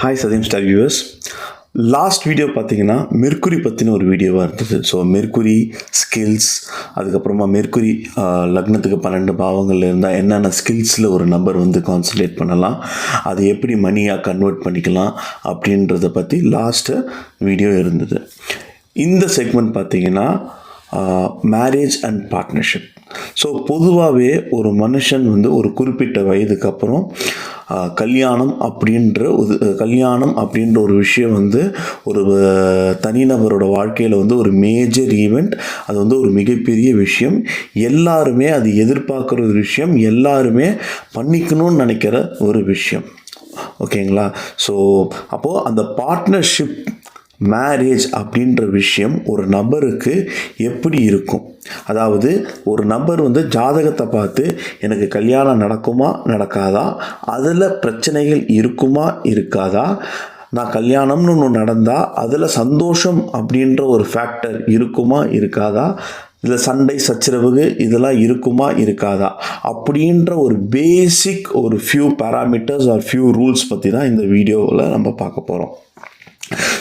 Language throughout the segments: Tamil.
ஹாய் சதீம் ஸ்டார் வியூவர்ஸ் லாஸ்ட் வீடியோ பார்த்தீங்கன்னா மெர்க்குரி பற்றின ஒரு வீடியோவாக இருந்தது. ஸோ மெர்க்குரி ஸ்கில்ஸ் அதுக்கப்புறமா மெர்க்குரி லக்னத்துக்கு பன்னெண்டு பாவங்கள்ல இருந்தால் என்னென்ன ஸ்கில்ஸில் ஒரு நபர் வந்து கான்சன்ட்ரேட் பண்ணலாம் அது எப்படி மணியாக கன்வெர்ட் பண்ணிக்கலாம் அப்படின்றத பற்றி லாஸ்ட்டு வீடியோ இருந்தது. இந்த செக்மெண்ட் பார்த்தீங்கன்னா மேரேஜ் அண்ட் பார்ட்னர்ஷிப் ஸோ பொதுவாகவே ஒரு மனுஷன் வந்து ஒரு குறிப்பிட்ட வயதுக்கு அப்புறம் கல்யாணம் அப்படின்ற ஒரு கல்யாணம் அப்படின்ற ஒரு விஷயம் வந்து ஒரு தனிநபரோட வாழ்க்கையில் வந்து ஒரு மேஜர் ஈவெண்ட் அது வந்து ஒரு மிகப்பெரிய விஷயம். எல்லாருமே அது எதிர்பார்க்குற ஒரு விஷயம். எல்லாருமே பண்ணிக்கணும்னு நினைக்கிற ஒரு விஷயம். ஓகேங்களா? ஸோ அப்போது அந்த பார்ட்னர்ஷிப் மேரேஜ் அப்படின்ற விஷயம் ஒரு நபருக்கு எப்படி இருக்கும்? அதாவது ஒரு நபர் வந்து ஜாதகத்தை பார்த்து எனக்கு கல்யாணம் நடக்குமா நடக்காதா? அதில் பிரச்சனைகள் இருக்குமா இருக்காதா? நான் கல்யாணம்னு ஒன்று நடந்தால் அதில் சந்தோஷம் அப்படின்ற ஒரு ஃபேக்டர் இருக்குமா இருக்காதா? இதில் சண்டை சச்சரவு இதெல்லாம் இருக்குமா இருக்காதா? அப்படின்ற ஒரு பேசிக் ஒரு few parameters or few rules பற்றி தான் இந்த வீடியோவில் நம்ம பார்க்க போகிறோம்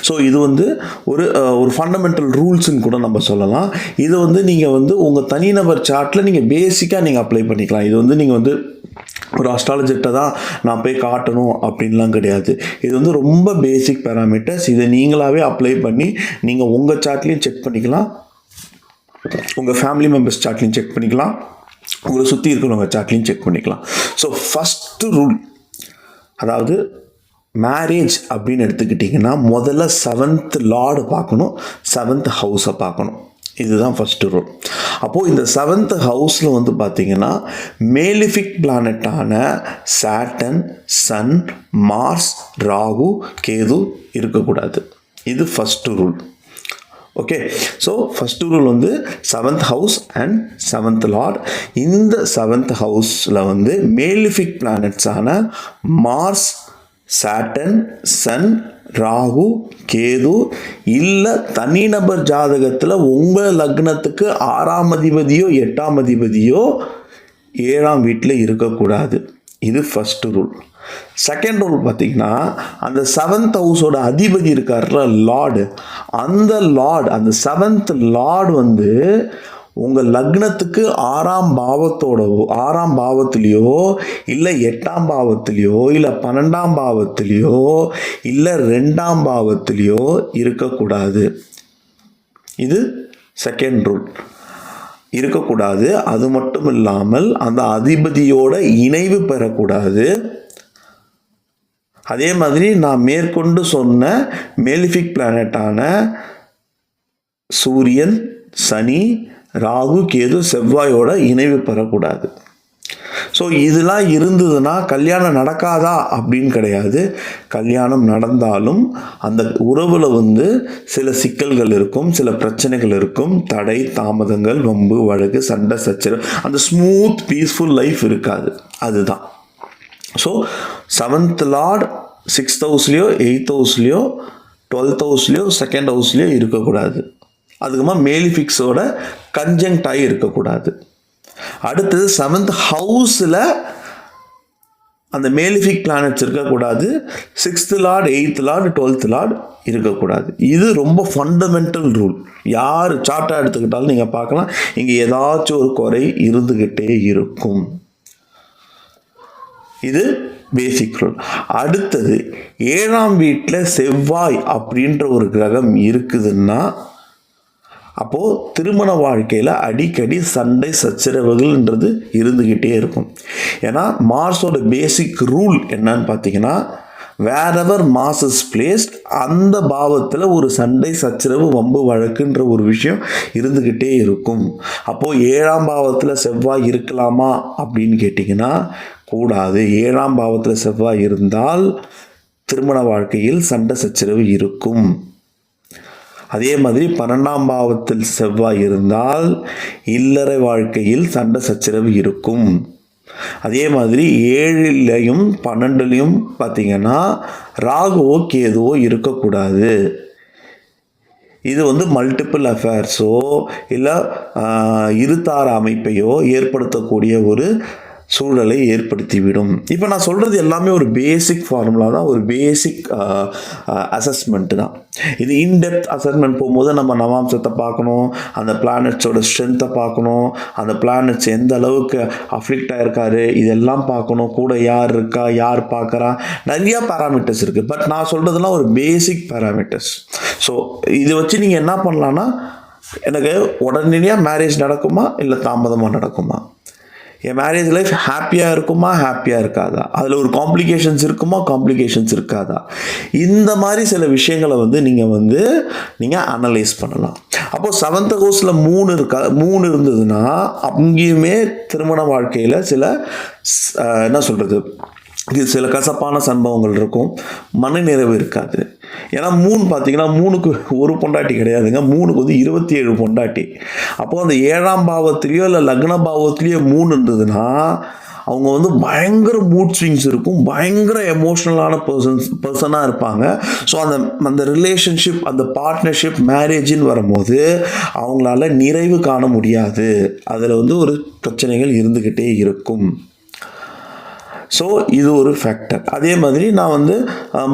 ஸோ இது வந்து ஒரு ஒரு ஃபண்டமெண்டல் ரூல்ஸ்னு கூட நம்ம சொல்லலாம். இது வந்து நீங்கள் வந்து உங்கள் தனிநபர் சார்ட்டில் நீங்கள் பேசிக்காக நீங்கள் அப்ளை பண்ணிக்கலாம். இது வந்து நீங்கள் வந்து ஒரு அஸ்ட்ராலஜிட்ட தான் நான் போய் காட்டணும் அப்படின்லாம் கிடையாது. இது வந்து ரொம்ப பேசிக் பேராமீட்டர்ஸ் இதை நீங்களாகவே அப்ளை பண்ணி நீங்கள் உங்கள் சார்ட்லேயும் செக் பண்ணிக்கலாம். உங்கள் ஃபேமிலி மெம்பர்ஸ் சார்ட்லையும் செக் பண்ணிக்கலாம். உங்களை சுற்றி இருக்கிறவங்க சார்ட்லையும் செக் பண்ணிக்கலாம். ஸோ ஃபஸ்ட்டு ரூல் அதாவது மேரேஜ் அப்படின்னு எடுத்துக்கிட்டிங்கன்னா முதல்ல செவன்த் லார்டு பார்க்கணும் செவன்த் ஹவுஸை பார்க்கணும். இதுதான் ஃபஸ்ட்டு ரூல் அப்போது இந்த செவன்த் ஹவுஸில் வந்து பார்த்திங்கன்னா malefic பிளானட்டான saturn sun mars Rahu Ketu இருக்கக்கூடாது. இது first rule okay so first rule வந்து seventh house and seventh lord இந்த செவன்த் ஹவுஸில் வந்து malefic பிளானட்ஸான mars saturn sun Rahu Ketu இல்லை தனிநபர் ஜாதகத்தில் உங்கள் லக்னத்துக்கு ஆறாம் அதிபதியோ எட்டாம் அதிபதியோ ஏழாம் வீட்டில் இருக்கக்கூடாது. இது ஃபஸ்ட்டு ரூல் செகண்ட் ரூல் பார்த்தீங்கன்னா அந்த செவன்த் ஹவுஸோட அதிபதி இருக்கார்ல லார்டு. அந்த லார்டு அந்த செவன்த் லார்டு வந்து உங்கள் லக்னத்துக்கு ஆறாம் பாவத்தோட ஆறாம் பாவத்திலையோ இல்லை எட்டாம் பாவத்திலையோ இல்லை பன்னெண்டாம் பாவத்திலையோ இல்லை ரெண்டாம் பாவத்திலையோ இருக்கக்கூடாது. இது செகண்ட் ரூல் இருக்கக்கூடாது. அது மட்டும் இல்லாமல் அந்த அதிபதியோட இணைவு பெறக்கூடாது. அதே மாதிரி நான் மேற்கொண்டு சொன்ன மேலிஃபிக் பிளானட்டான சூரியன் சனி ராகு கேது செவ்வாயோட இணைவு பெறக்கூடாது. ஸோ இதெல்லாம் இருந்ததுன்னா கல்யாணம் நடக்காதா அப்படின்னு கிடையாது. கல்யாணம் நடந்தாலும் அந்த உறவில் வந்து சில சிக்கல்கள் இருக்கும் சில பிரச்சனைகள் இருக்கும். தடை தாமதங்கள் வம்பு வழக்கு சண்டை சச்சரவு அந்த ஸ்மூத் பீஸ்ஃபுல் லைஃப் இருக்காது. அதுதான். ஸோ செவன்த் லார்ட் சிக்ஸ்த் ஹவுஸ்லேயோ எயித் ஹவுஸ்லேயோ டுவெல்த் ஹவுஸ்லேயோ செகண்ட் ஹவுஸ்லேயோ இருக்கக்கூடாது. அதுக்குமா மேலிஃபிக்ஸோட கன்ஜங்ட் ஆகி இருக்கக்கூடாது. அடுத்தது செவன்த் ஹவுஸில் அந்த மேலிஃபிக் பிளானட்ஸ் இருக்கக்கூடாது. Sixth lord eighth lord twelfth lord இருக்கக்கூடாது. இது ரொம்ப ஃபண்டமெண்டல் ரூல் யார் சார்ட்டாக எடுத்துக்கிட்டாலும் நீங்கள் பார்க்கலாம். இங்கே ஏதாச்சும் ஒரு குறை இருந்துக்கிட்டே இருக்கும். இது பேசிக் ரூல் அடுத்தது ஏழாம் வீட்டில் செவ்வாய் அப்படின்ற ஒரு கிரகம் இருக்குதுன்னா அப்போது திருமண வாழ்க்கையில் அடிக்கடி சண்டை சச்சரவுகள்ன்றது இருந்துக்கிட்டே இருக்கும். ஏன்னா மார்ஸோட பேசிக் ரூல் என்னன்னு பார்த்தீங்கன்னா வேறெவர் மாஸ் இஸ் பிளேஸ்ட் அந்த பாவத்தில் ஒரு சண்டை சச்சரவு வம்பு வழக்குன்ற ஒரு விஷயம் இருந்துக்கிட்டே இருக்கும். அப்போது ஏழாம் பாவத்தில் செவ்வாய் இருக்கலாமா அப்படின்னு கேட்டிங்கன்னா கூடாது. ஏழாம் பாவத்தில் செவ்வாய் இருந்தால் திருமண வாழ்க்கையில் சண்டை சச்சரவு இருக்கும். அதே மாதிரி பன்னெண்டாம் பாவத்தில் செவ்வாய் இருந்தால் இல்லறை வாழ்க்கையில் சண்டை சச்சரவு இருக்கும். அதே மாதிரி ஏழுலையும் பன்னெண்டுலையும் பார்த்தீங்கன்னா ராகுவோ கேதுவோ இருக்கக்கூடாது. இது வந்து மல்டிபிள் அஃபேர்ஸோ இல்லை இருதார அமைப்பையோ ஏற்படுத்தக்கூடிய ஒரு சூழலை ஏற்படுத்திவிடும். இப்போ நான் சொல்கிறது எல்லாமே ஒரு பேசிக் ஃபார்முலா தான் ஒரு பேசிக் அசஸ்மெண்ட்டு தான். இது இன்டெப்த் அசஸ்மெண்ட் போகும்போது நம்ம நவாம்சத்தை பார்க்கணும் அந்த பிளானட்ஸோட ஸ்ட்ரென்த்தை பார்க்கணும் அந்த பிளானட்ஸ் எந்த அளவுக்கு அஃப்ளிக்ட் ஆகிருக்காரு இதெல்லாம் பார்க்கணும் கூட யார் இருக்கா யார் பார்க்குறா நிறையா பேராமீட்டர்ஸ் இருக்குது பட் நான் சொல்கிறதுலாம் ஒரு பேசிக் பேராமீட்டர்ஸ் ஸோ இதை வச்சு நீங்கள் என்ன பண்ணலான்னா எனக்கு உடனடியாக மேரேஜ் நடக்குமா இல்லை தாமதமாக நடக்குமா? என் மேரேஜ் லைஃப் ஹாப்பியாக இருக்குமா? ஹாப்பியாக இருக்காதா? அதில் ஒரு காம்ப்ளிகேஷன்ஸ் இருக்குமா? காம்ப்ளிகேஷன்ஸ் இருக்காதா? இந்த மாதிரி சில விஷயங்களை வந்து நீங்கள் வந்து நீங்கள் அனலைஸ் பண்ணலாம். அப்போ செவன்த் ஹவுஸில் மூணு இருக்கா மூணு இருந்ததுன்னா அங்கேயுமே திருமண வாழ்க்கையில் சில என்ன சொல்கிறது இது சில கசப்பான சம்பவங்கள் இருக்கும். மனநிறைவு இருக்காது. ஏன்னா மூணு பார்த்தீங்கன்னா மூணுக்கு ஒரு பொண்டாட்டி கிடையாதுங்க. மூணுக்கு வந்து இருபத்தி ஏழு பொண்டாட்டி. அப்போது அந்த ஏழாம் பாவத்திலேயோ இல்லை லக்ன பாவத்திலேயோ மூணு இருந்ததுன்னா அவங்க வந்து பயங்கர மூட் ஸ்விங்ஸ் இருக்கும். பயங்கர எமோஷ்னலான பர்சன்ஸ் பர்சனாக இருப்பாங்க. ஸோ அந்த அந்த ரிலேஷன்ஷிப் அந்த பார்ட்னர்ஷிப் மேரேஜின்னு வரும்போது அவங்களால நிறைவு காண முடியாது. அதில் வந்து ஒரு பிரச்சனைகள் இருந்துக்கிட்டே இருக்கும். ஸோ இது ஒரு ஃபேக்டர் அதே மாதிரி நான் வந்து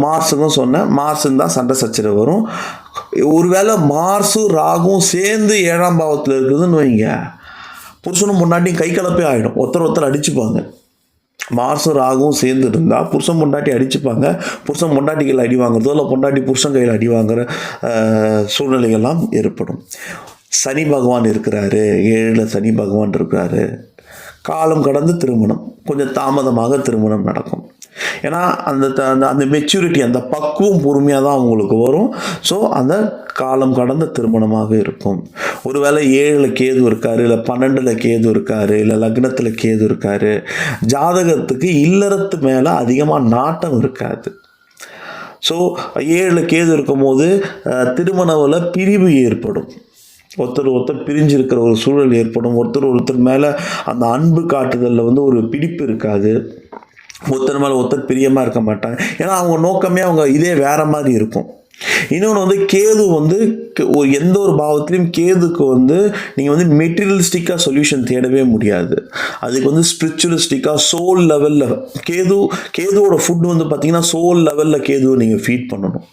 மார்ஸுக்கும் சொன்னேன். மார்ஸுன்னு தான் சண்டை சச்சரவு வரும். ஒருவேளை மார்ஸும் ராகும் சேர்ந்து ஏழாம் பாவத்தில் இருக்குதுன்னு வைங்க. புருஷனும் முன்னாடியும் கை கலப்பே ஆகிடும் ஒருத்தர் ஒருத்தர் அடிச்சுப்பாங்க. மார்ஸும் ராகும் சேர்ந்து இருந்தால் புருஷன் பொண்டாட்டி அடிச்சுப்பாங்க. புருஷன் பொண்டாட்டி கையில் அடி வாங்குறதோ இல்லை பொண்டாட்டி புருஷன் கையில் அடி வாங்குற சூழ்நிலைகள்லாம் ஏற்படும். சனி பகவான் இருக்கிறாரு. ஏழில் சனி பகவான் இருக்கிறாரு. காலம் கடந்து திருமணம் கொஞ்சம் தாமதமாக திருமணம் நடக்கும். ஏன்னா அந்த த- அந்த அந்த மெச்சூரிட்டி அந்த பக்குவம் பொறுமையாக தான் அவங்களுக்கு வரும். ஸோ அந்த காலம் கடந்த திருமணமாக இருக்கும். ஒருவேளை ஏழில் கேது இருக்காரு இல்லை பன்னெண்டில் கேது இருக்காரு இல்லை லக்னத்தில் கேது இருக்காரு ஜாதகத்துக்கு இல்லறத்து மேலே அதிகமாக நாட்டம் இருக்காது. ஸோ ஏழில் கேது இருக்கும்போது போது திருமணவில் பிரிவு ஏற்படும். ஒருத்தர் ஒருத்தர் பிரிஞ்சு இருக்கிற ஒரு சூழல் ஏற்படும். ஒருத்தர் ஒருத்தர் மேலே அந்த அன்பு காட்டுதலில் வந்து ஒரு பிடிப்பு இருக்காது. ஒருத்தர் மேலே ஒருத்தர் பிரியமாக இருக்க மாட்டாங்க. ஏன்னா அவங்க நோக்கமே அவங்க இதே வேறு மாதிரி இருக்கும். இன்னொன்று வந்து கேது வந்து ஒரு எந்த ஒரு பாவத்திலையும் கேதுக்கு வந்து நீங்கள் வந்து மெட்டீரியலிஸ்டிக்காக சொல்யூஷன் தேடவே முடியாது. அதுக்கு வந்து ஸ்பிரிச்சுவலிஸ்டிக்காக சோல் லெவலில் கேது கேதுவோட ஃபுட் வந்து பார்த்தீங்கன்னா சோல் லெவலில் கேதுவை நீங்கள் ஃபீட் பண்ணணும்.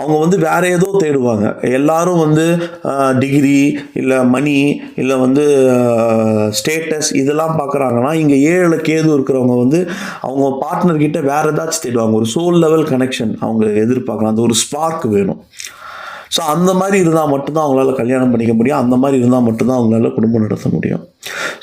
அவங்க வந்து வேற ஏதோ தேடுவாங்க. எல்லாரும் வந்து டிகிரி இல்லை மணி இல்லை வந்து ஸ்டேட்டஸ் இதெல்லாம் பார்க்குறாங்கன்னா இங்கே ஏழில் கேது இருக்கிறவங்க வந்து அவங்க பார்ட்னர்கிட்ட வேறு வேற ஏதாச்சும் தேடுவாங்க. ஒரு சோல் லெவல் கனெக்ஷன் அவங்க எதிர்பார்க்கலாம். அந்த ஒரு ஸ்பார்க் வேணும். ஸோ அந்த மாதிரி இருந்தால் மட்டும்தான் அவங்களால கல்யாணம் பண்ணிக்க முடியும். அந்த மாதிரி இருந்தால் மட்டும்தான் அவங்களால குடும்பம் நடத்த முடியும்.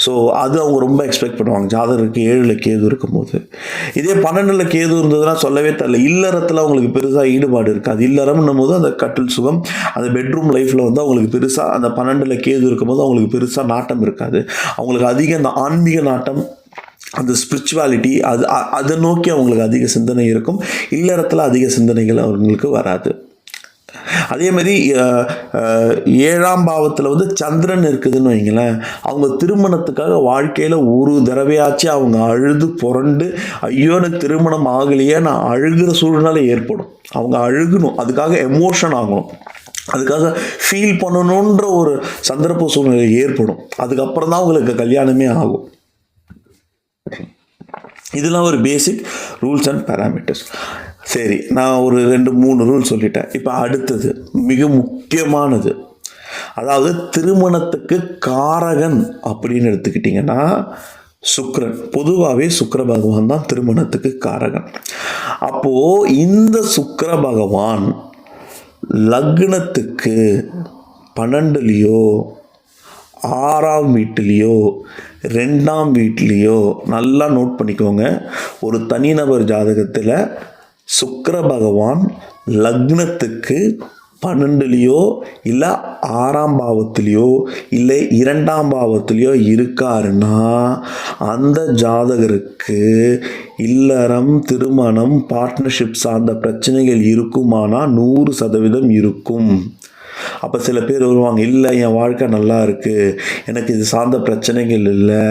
ஸோ அது அவங்க ரொம்ப எக்ஸ்பெக்ட் பண்ணுவாங்க. ஜாதகருக்கு ஏழில் கேது இருக்கும்போது. இதே பன்னெண்டில் கேது இருந்ததுன்னா சொல்லவே தெரியல. இல்லறத்தில் அவங்களுக்கு பெருசாக ஈடுபாடு இருக்காது. இல்லறம்னும் போது அந்த கட்டில் சுகம் அந்த பெட்ரூம் லைஃப்பில் வந்து அவங்களுக்கு பெருசாக அந்த பன்னெண்டில் கேது இருக்கும்போது அவங்களுக்கு பெருசாக நாட்டம் இருக்காது. அவங்களுக்கு அதிக அந்த ஆன்மீக நாட்டம் அந்த ஸ்பிரிச்சுவாலிட்டி அது அதை நோக்கி அவங்களுக்கு அதிக சிந்தனை இருக்கும். இல்லறத்தில் அதிக சிந்தனைகள் அவங்களுக்கு வராது. அதே மாதிரி ஏழாம் பாவத்தில் வந்து சந்திரன் இருக்குதுன்னு வைங்களேன். அவங்க திருமணத்துக்காக வாழ்க்கையில் ஒரு தடவையாச்சும் அவங்க அழுது புரண்டு ஐயோ எனக்கு திருமணம் ஆகலையே நான் அழுகிற சூழ்நிலை ஏற்படும். அவங்க அழுகணும். அதுக்காக எமோஷன் ஆகணும். அதுக்காக ஃபீல் பண்ணணுன்ற ஒரு சந்தர்ப்ப சூழ்நிலை ஏற்படும். அதுக்கப்புறம் தான் அவங்களுக்கு கல்யாணமே ஆகும். இதெல்லாம் ஒரு பேசிக் ரூல்ஸ் அண்ட் பேராமீட்டர்ஸ் சரி நான் ஒரு ரெண்டு மூணு ரூல் சொல்லிட்டேன். இப்போ அடுத்தது மிக முக்கியமானது. அதாவது திருமணத்துக்கு காரகன் அப்படின்னு எடுத்துக்கிட்டிங்கன்னா சுக்ரன் பொதுவாகவே சுக்கர பகவான் தான் திருமணத்துக்கு காரகன். அப்போது இந்த சுக்கர பகவான் லக்னத்துக்கு பன்னெண்டுலேயோ ஆறாம் வீட்டிலேயோ ரெண்டாம் வீட்லேயோ நல்லா நோட் பண்ணிக்கோங்க. ஒரு தனிநபர் ஜாதகத்தில் சுக்கர பகவான் லக்னத்துக்கு பன்னெண்டுலேயோ இல்லை ஆறாம் பாவத்திலேயோ இல்லை இரண்டாம் பாவத்திலேயோ இருக்காருன்னா அந்த ஜாதகருக்கு இல்லறம் திருமணம் பார்ட்னர்ஷிப் சார்ந்த பிரச்சனைகள் இருக்குமானா நூறு சதவீதம் இருக்கும். அப்போ சில பேர் வருவாங்க இல்லை என் வாழ்க்கை நல்லா இருக்குது எனக்கு இது சார்ந்த பிரச்சனைகள் இல்லை.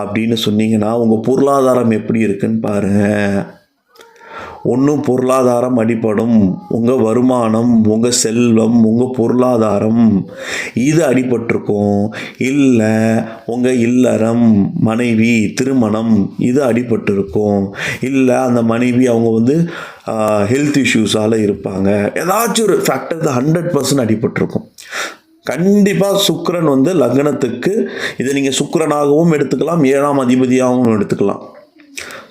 அப்படின்னு சொன்னீங்கன்னா உங்கள் பொருளாதாரம் எப்படி இருக்குன்னு பாருங்கள் ஒன்று பொருளாதாரம் அடிப்படும் உங்கள் வருமானம் உங்கள் செல்வம் உங்கள் பொருளாதாரம் இது அடிபட்டிருக்கும். இல்லை உங்கள் இல்லறம் மனைவி திருமணம் இது அடிபட்டிருக்கும். இல்லை அந்த மனைவி அவங்க வந்து ஹெல்த் இஷ்யூஸால் இருப்பாங்க. ஏதாச்சும் ஒரு ஃபேக்டர் ஹண்ட்ரட் பர்சன்ட் அடிபட்டிருக்கும். கண்டிப்பாக சுக்கரன் வந்து லக்னத்துக்கு இதை நீங்கள் சுக்கரனாகவும் எடுத்துக்கலாம் ஏழாம் அதிபதியாகவும் எடுத்துக்கலாம்.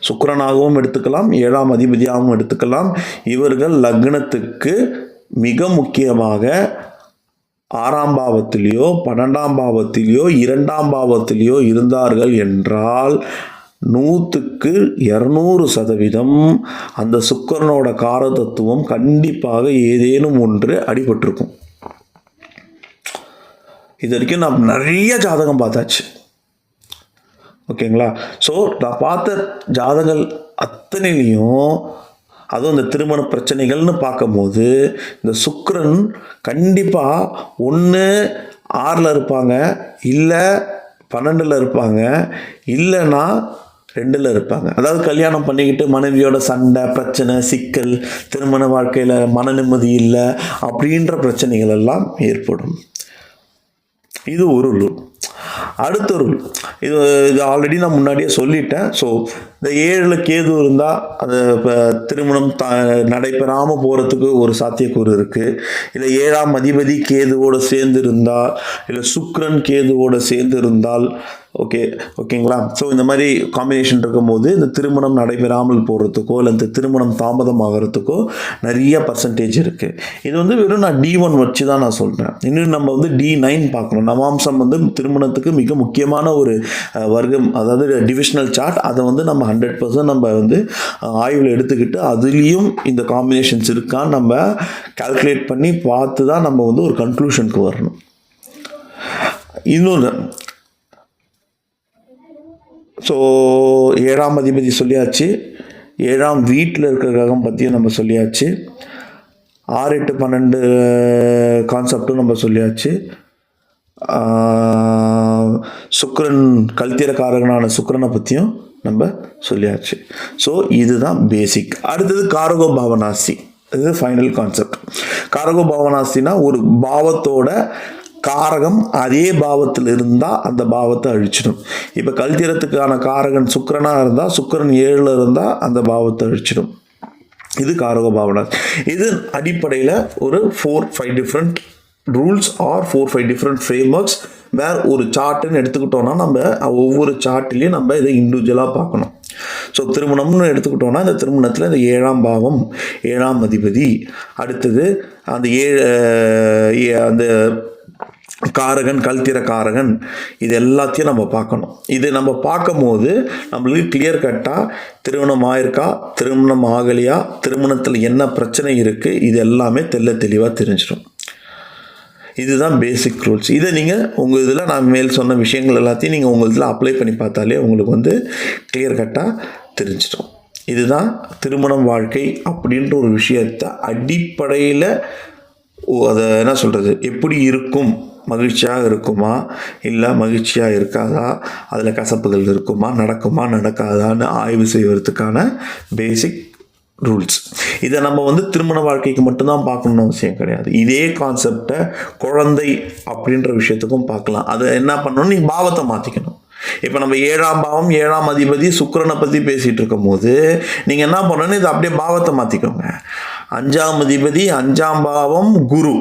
சுக்கிரனாகவும் எடுத்துக்கலாம் ஏழாம் அதிபதியாகவும் எடுத்துக்கலாம். இவர்கள் லக்னத்துக்கு மிக முக்கியமாக ஆறாம் பாவத்திலேயோ பன்னெண்டாம் பாவத்திலேயோ இரண்டாம் பாவத்திலேயோ இருந்தார்கள் என்றால் நூற்றுக்கு இரநூறு சதவீதம் அந்த சுக்கிரனோட காரதத்துவம் கண்டிப்பாக ஏதேனும் ஒன்று அடிபட்டிருக்கும். இது வரைக்கும் நான் நிறைய ஜாதகம் பார்த்தாச்சு. ஓகேங்களா? ஸோ நான் பார்த்த ஜாதகங்கள் அத்தனையிலையும் அதுவும் இந்த திருமண பிரச்சனைகள்னு பார்க்கும்போது இந்த சுக்கரன் கண்டிப்பாக ஒன்று ஆறில் இருப்பாங்க இல்லை பன்னெண்டில் இருப்பாங்க இல்லைன்னா ரெண்டில் இருப்பாங்க. அதாவது கல்யாணம் பண்ணிக்கிட்டு மனைவியோட சண்டை பிரச்சனை சிக்கல் திருமண வாழ்க்கையில் மன நிம்மதி இல்லை அப்படின்ற பிரச்சனைகள் எல்லாம் ஏற்படும். இது ஒரு ரூல். அடுத்த ஒரு இது இது ஆல்ரெடி நான் முன்னாடியே சொல்லிட்டேன். ஸோ இந்த ஏழில் கேது இருந்தால் அது இப்போ திருமணம் த நடைபெறாமல் போகிறதுக்கு ஒரு சாத்தியக்கூறு இருக்குது இல்லை ஏழாம் அதிபதி கேதுவோடு சேர்ந்து இருந்தால் இல்லை சுக்ரன் கேதுவோடு சேர்ந்து இருந்தால் ஓகே ஓகேங்களா? ஸோ இந்த மாதிரி காம்பினேஷன் இருக்கும்போது இந்த திருமணம் நடைபெறாமல் போகிறதுக்கோ இல்லை இந்த திருமணம் தாமதம் ஆகிறதுக்கோ நிறைய பர்சன்டேஜ் இருக்குது இது வந்து வெறும் நான் டி ஒன் வச்சு தான் நான் சொல்கிறேன் இன்னும் நம்ம வந்து டி நைன் பார்க்கணும். நவாம்சம் வந்து திருமணத்துக்கு மிக முக்கியமான ஒரு வர்க்கம் அதாவது டிவிஷனல் சார்ட் அதை வந்து நம்ம ஹண்ட்ரட் பர்சன்ட் நம்ம வந்து ஆய்வில் எடுத்துக்கிட்டு அதுலேயும் இந்த காம்பினேஷன்ஸ் இருக்கான்னு நம்ம கால்குலேட் பண்ணி பார்த்து தான் நம்ம வந்து ஒரு கன்க்ளூஷனுக்கு வரணும். இன்னொன்று ஸோ ஏழாம் அதிபதி சொல்லியாச்சு. ஏழாம் வீட்டில் இருக்கிற கிரகம் பற்றியும் நம்ம சொல்லியாச்சு. ஆறு எட்டு பன்னெண்டு கான்செப்டும் நம்ம சொல்லியாச்சு. சுக்ரன் சுக்கிரன் கல்திரக்காரகனான பற்றியும் நம்ம சொல்லியாச்சு. ஸோ இதுதான் பேசிக் அடுத்தது காரகோ பாவனாசி. இது ஃபைனல் கான்செப்ட் காரகோ பாவனாசினா ஒரு பாவத்தோட காரகம் அதே பாவத்தில் இருந்தால் அந்த பாவத்தை அழிச்சிடும். இப்போ கல்திரத்துக்கான காரகன் சுக்கரனாக இருந்தால் சுக்கரன் ஏழில் இருந்தால் அந்த பாவத்தை அழிச்சிடும். இது காரக பாவனா இது அடிப்படையில் ஒரு four five different rules or four five different frameworks வேறு ஒரு சார்ட்டுன்னு எடுத்துக்கிட்டோன்னா நம்ம ஒவ்வொரு சார்ட்லேயும் நம்ம இதை இண்டிவிஜுவலாக பார்க்கணும். ஸோ திருமணம்னு எடுத்துக்கிட்டோன்னா இந்த திருமணத்தில் இந்த ஏழாம் பாவம் ஏழாம் அதிபதி. அடுத்தது அந்த ஏழு ஏ- அந்த காரகன் கல்திர காரகன் இது எல்லாத்தையும் நம்ம பார்க்கணும். இது நம்ம பார்க்கும்போது நம்மளுக்கு கிளியர் கட்டாக திருமணம் ஆயிருக்கா திருமணம் ஆகலையா திருமணத்தில் என்ன பிரச்சனை இருக்குது இது எல்லாமே தெள்ள தெளிவாக தெரிஞ்சிடும் இதுதான் பேசிக் ரூல்ஸ் இதை நீங்கள் உங்கள் இதில் நான் மேல் சொன்ன விஷயங்கள் எல்லாத்தையும் நீங்கள் உங்கள் இதில் அப்ளை பண்ணி பார்த்தாலே உங்களுக்கு வந்து கிளியர் கட்டாக தெரிஞ்சிடும். இதுதான் திருமணம் வாழ்க்கை அப்படின்ற ஒரு விஷயத்தை அடிப்படையில் ஓ அதை என்ன சொல்கிறது எப்படி இருக்கும்? மகிழ்ச்சியாக இருக்குமா? இல்லை மகிழ்ச்சியாக இருக்காதா? அதில் கசப்புகள் இருக்குமா? நடக்குமா? நடக்காதான்னு ஆய்வு செய்வதற்கான பேசிக் ரூல்ஸ் இதை நம்ம வந்து திருமண வாழ்க்கைக்கு மட்டும்தான் பார்க்கணும்னு அவசியம் கிடையாது. இதே கான்செப்டை குழந்தை அப்படின்ற விஷயத்துக்கும் பார்க்கலாம். அதை என்ன பண்ணணும்? நீ பாவத்தை மாற்றிக்கணும் இப்போ நம்ம ஏழாம் பாவம் ஏழாம் அதிபதி சுக்கரனை பற்றி பேசிகிட்டு இருக்கும்போது நீங்கள் என்ன பண்ணணும்? இதை அப்படியே பாவத்தை மாற்றிக்கோங்க அஞ்சாம் அதிபதி அஞ்சாம் பாவம் குரு.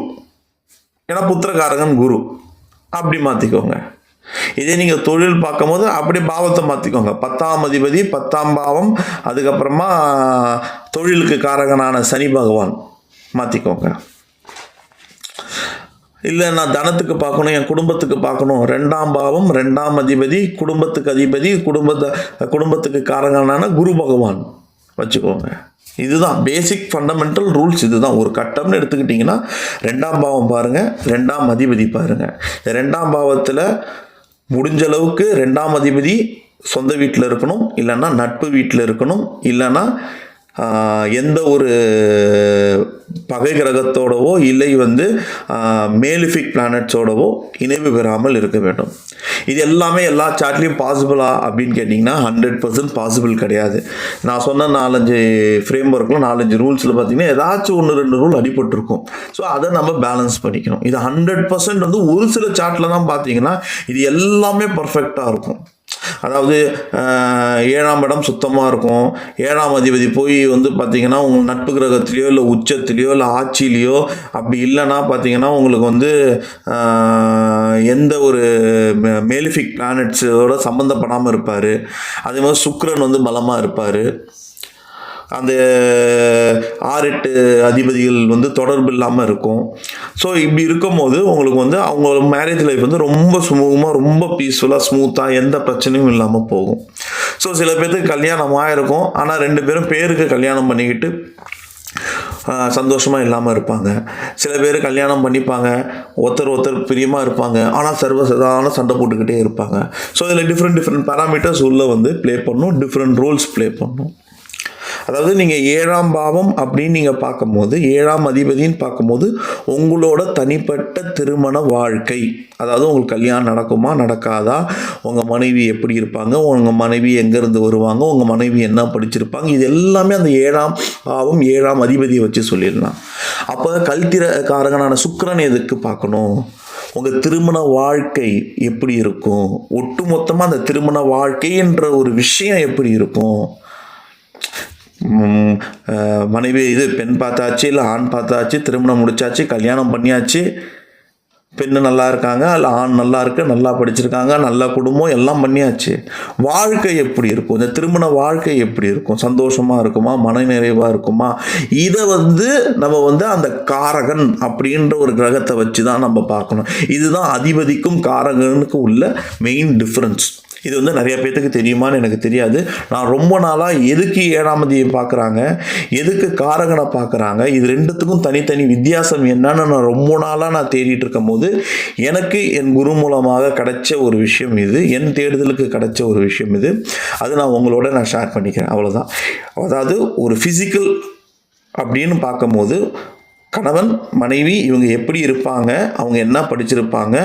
ஏன்னா புத்திரகாரகன் குரு. அப்படி மாற்றிக்கோங்க இதே நீங்கள் தொழில் பார்க்கும்போது அப்படியே பாவத்தை மாற்றிக்கோங்க பத்தாம் அதிபதி பத்தாம் பாவம் அதுக்கப்புறமா தொழிலுக்கு காரகனான சனி பகவான். மாற்றிக்கோங்க இல்லை நான் தனத்துக்கு பார்க்கணும் என் குடும்பத்துக்கு பார்க்கணும். ரெண்டாம் பாவம் ரெண்டாம் அதிபதி குடும்பத்துக்கு அதிபதி குடும்பத்தை குடும்பத்துக்கு காரகனான குரு பகவான். வச்சுக்கோங்க. இதுதான் பேசிக் ஃபண்டமெண்டல் ரூல்ஸ் இதுதான். ஒரு கட்டம்னு எடுத்துக்கிட்டிங்கன்னா ரெண்டாம் பாவம் பாருங்கள் ரெண்டாம் அதிபதி பாருங்கள் இந்த ரெண்டாம் பாவத்தில் முடிஞ்ச அளவுக்கு ரெண்டாம் அதிபதி சொந்த வீட்டில் இருக்கணும் இல்லைன்னா நட்பு வீட்டில் இருக்கணும் இல்லைன்னா எந்த ஒரு பகை கிரகத்தோடவோ இல்லை வந்து மேலிஃபிக் பிளானட்ஸோடவோ இணைவு பெறாமல் இருக்க வேண்டும். இது எல்லாமே எல்லா சார்ட்லேயும் பாசிபிளா அப்படின்னு கேட்டிங்கன்னா ஹண்ட்ரட் பர்சன்ட் பாசிபிள் கிடையாது. நான் சொன்ன நாலஞ்சு ஃப்ரேம் ஒர்க்கில் நாலஞ்சு ரூல்ஸில் பார்த்தீங்கன்னா ஏதாச்சும் ஒன்று ரெண்டு ரூல் அடிபட்டிருக்கும். ஸோ அதை நம்ம பேலன்ஸ் பண்ணிக்கணும். இது ஹண்ட்ரட் பர்சன்ட் வந்து ஒரு சில சார்ட்டில் தான் பார்த்தீங்கன்னா இது எல்லாமே பர்ஃபெக்டாக இருக்கும். அதாவது ஏழாம் இடம் சுத்தமாக இருக்கும். ஏழாம் அதிபதி போய் வந்து பார்த்தீங்கன்னா உங்கள் நட்பு கிரகத்திலையோ இல்லை உச்சத்திலையோ இல்லை ஆட்சியிலையோ அப்படி இல்லைன்னா பார்த்தீங்கன்னா உங்களுக்கு வந்து எந்த ஒரு மேலிஃபிக் பிளானட்ஸோட சம்மந்தப்படாமல் இருப்பார். அதே மாதிரி சுக்கரன் வந்து பலமாக இருப்பார். அந்த ஆறு எட்டு அதிபதிகள் வந்து தொடர்பு இல்லாமல் இருக்கும். ஸோ இப்படி இருக்கும்போது உங்களுக்கு வந்து அவங்க மேரேஜ் லைஃப் வந்து ரொம்ப சுமூகமாக ரொம்ப பீஸ்ஃபுல்லாக ஸ்மூத்தாக எந்த பிரச்சனையும் இல்லாமல் போகும். ஸோ சில பேர்த்துக்கு கல்யாணம் இருக்கும் ஆனால் ரெண்டு பேரும் பேருக்கு கல்யாணம் பண்ணிக்கிட்டு சந்தோஷமாக இல்லாமல் இருப்பாங்க. சில பேர் கல்யாணம் பண்ணிப்பாங்க. ஒருத்தர் ஒருத்தர் பிரியமாக இருப்பாங்க. ஆனால் சர்வசாதாரண சண்டை போட்டுக்கிட்டே இருப்பாங்க. ஸோ இதில் டிஃப்ரெண்ட் டிஃப்ரெண்ட் பேராமீட்டர்ஸ் உள்ளே வந்து ப்ளே பண்ணும். டிஃப்ரெண்ட் ரோல்ஸ் ப்ளே பண்ணும். அதாவது நீங்கள் ஏழாம் பாவம் அப்படின்னு நீங்கள் பார்க்கும்போது ஏழாம் அதிபதின்னு பார்க்கும்போது உங்களோட தனிப்பட்ட திருமண வாழ்க்கை. அதாவது உங்களுக்கு கல்யாணம் நடக்குமா நடக்காதா? உங்கள் மனைவி எப்படி இருப்பாங்க? உங்கள் மனைவி எங்கேருந்து வருவாங்க? உங்கள் மனைவி என்ன படிச்சிருப்பாங்க? இது எல்லாமே அந்த ஏழாம் பாவம் ஏழாம் அதிபதியை வச்சு சொல்லிடலாம். அப்போ கல்திர காரகனான சுக்கிரன் எதுக்கு பார்க்கணும்? உங்கள் திருமண வாழ்க்கை எப்படி இருக்கும்? ஒட்டுமொத்தமாக அந்த திருமண வாழ்க்கை என்ற ஒரு விஷயம் எப்படி இருக்கும்? மனைவி இது பெண் பார்த்தாச்சு இல்லை ஆண் பார்த்தாச்சு திருமணம் முடிச்சாச்சு கல்யாணம் பண்ணியாச்சு. பெண்ணு நல்லா இருக்காங்க இல்லை ஆண் நல்லா இருக்கு நல்லா படிச்சிருக்காங்க நல்ல குடும்பம் எல்லாம் பண்ணியாச்சு. வாழ்க்கை எப்படி இருக்கும்? இந்த திருமண வாழ்க்கை எப்படி இருக்கும்? சந்தோஷமாக இருக்குமா? மனநிறைவாக இருக்குமா? இதை வந்து நம்ம வந்து அந்த காரகன் அப்படின்ற ஒரு கிரகத்தை வச்சு தான் நம்ம பார்க்கணும். இதுதான் அதிபதிக்கும் காரகனுக்கும் உள்ள மெயின் டிஃப்ரென்ஸ் இது வந்து நிறைய பேர்த்துக்கு தெரியுமான்னு எனக்கு தெரியாது. நான் ரொம்ப நாளாக எதுக்கு ஏழாமதியை பார்க்குறாங்க எதுக்கு காரகனை பார்க்குறாங்க இது ரெண்டுத்துக்கும் தனித்தனி வித்தியாசம் என்னன்னு நான் ரொம்ப நாளாக நான் தேடிட்டு இருக்கும் போது எனக்கு என் குரு மூலமாக கிடைச்ச ஒரு விஷயம் இது. என் தேடுதலுக்கு கிடைச்ச ஒரு விஷயம் இது. அது நான் உங்களோட நான் ஷேர் பண்ணிக்கிறேன். அவ்வளோதான் அதாவது ஒரு ஃபிசிக்கல் அப்படின்னு பார்க்கும்போது கணவன் மனைவி இவங்க எப்படி இருப்பாங்க அவங்க என்ன படிச்சிருப்பாங்க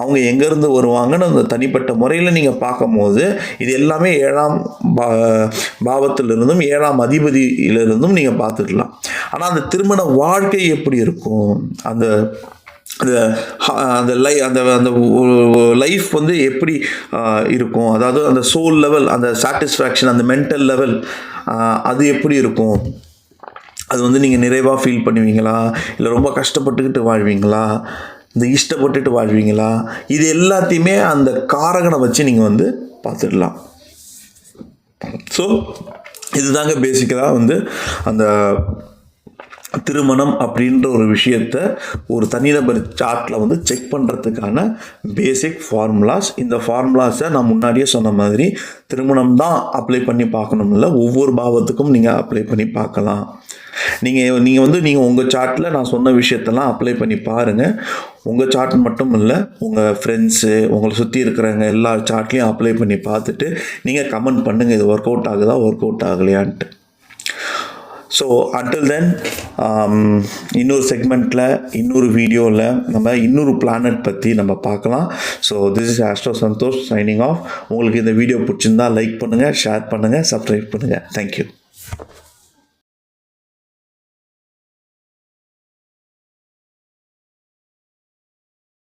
அவங்க எங்கேருந்து வருவாங்கன்னு அந்த தனிப்பட்ட முறையில் நீங்கள் பார்க்கும்போது இது எல்லாமே ஏழாம் பா பாவத்திலிருந்தும் ஏழாம் அதிபதியிலிருந்தும் நீங்கள் பார்த்துக்கலாம். ஆனால் அந்த திருமண வாழ்க்கை எப்படி இருக்கும்? அந்த அந்த அந்த லை அந்த அந்த லைஃப் வந்து எப்படி இருக்கும்? அதாவது அந்த சோல் லெவல் அந்த சாட்டிஸ்ஃபேக்ஷன் அந்த மென்டல் லெவல் அது எப்படி இருக்கும்? அது வந்து நீங்கள் நிறைவாக ஃபீல் பண்ணுவீங்களா? இல்லை ரொம்ப கஷ்டப்பட்டுக்கிட்டு வாழ்வீங்களா? இந்த இஷ்டப்பட்டுட்டு வாழ்வீங்களா? இது எல்லாத்தையுமே அந்த காரகனை வச்சு நீங்கள் வந்து பார்த்துடலாம். ஸோ இதுதாங்க பேசிக்கலாக வந்து அந்த திருமணம் அப்படின்ற ஒரு விஷயத்த ஒரு தனிநபர் சார்ட்டில் வந்து செக் பண்ணுறதுக்கான பேசிக் ஃபார்முலாஸ் இந்த ஃபார்முலாஸை நான் முன்னாடியே சொன்ன மாதிரி திருமணம் தான் அப்ளை பண்ணி பார்க்கணும் இல்லை ஒவ்வொரு பாவத்துக்கும் நீங்கள் அப்ளை பண்ணி பார்க்கலாம். நீங்கள் நீங்கள் வந்து நீங்கள் உங்கள் சார்ட்டில் நான் சொன்ன விஷயத்தெல்லாம் அப்ளை பண்ணி பாருங்கள் உங்கள் சார்ட் மட்டும் இல்லை உங்கள் ஃப்ரெண்ட்ஸு உங்களை சுற்றி இருக்கிறவங்க எல்லா சார்ட்லேயும் அப்ளை பண்ணி பார்த்துட்டு நீங்கள் கமெண்ட் பண்ணுங்கள் இது ஒர்க் அவுட் ஆகுதா ஒர்க் அவுட் ஆகலையான்ட்டு. ஸோ அன்டில் தென் இன்னொரு செக்மெண்ட்டில் இன்னொரு வீடியோவில் நம்ம இன்னொரு பிளானட் பற்றி நம்ம பார்க்கலாம். So this is astro Santhosh signing off உங்களுக்கு இந்த வீடியோ பிடிச்சிருந்தா லைக் பண்ணுங்கள் ஷேர் பண்ணுங்கள் சப்ஸ்கிரைப் பண்ணுங்கள் தேங்க்யூ